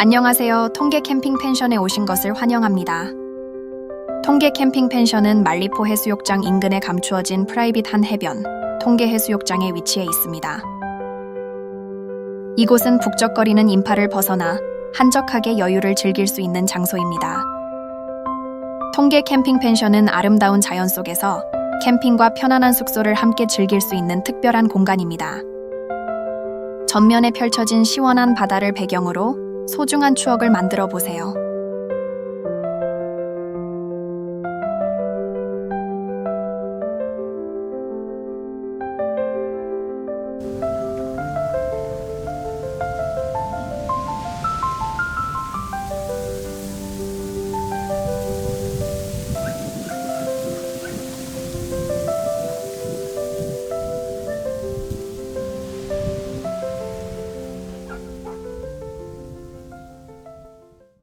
안녕하세요. 통계 캠핑 펜션에 오신 것을 환영합니다. 통계 캠핑 펜션은 말리포 해수욕장 인근에 감추어진 프라이빗한 해변, 통계 해수욕장에 위치해 있습니다. 이곳은 북적거리는 인파를 벗어나 한적하게 여유를 즐길 수 있는 장소입니다. 통계 캠핑 펜션은 아름다운 자연 속에서 캠핑과 편안한 숙소를 함께 즐길 수 있는 특별한 공간입니다. 전면에 펼쳐진 시원한 바다를 배경으로 소중한 추억을 만들어 보세요.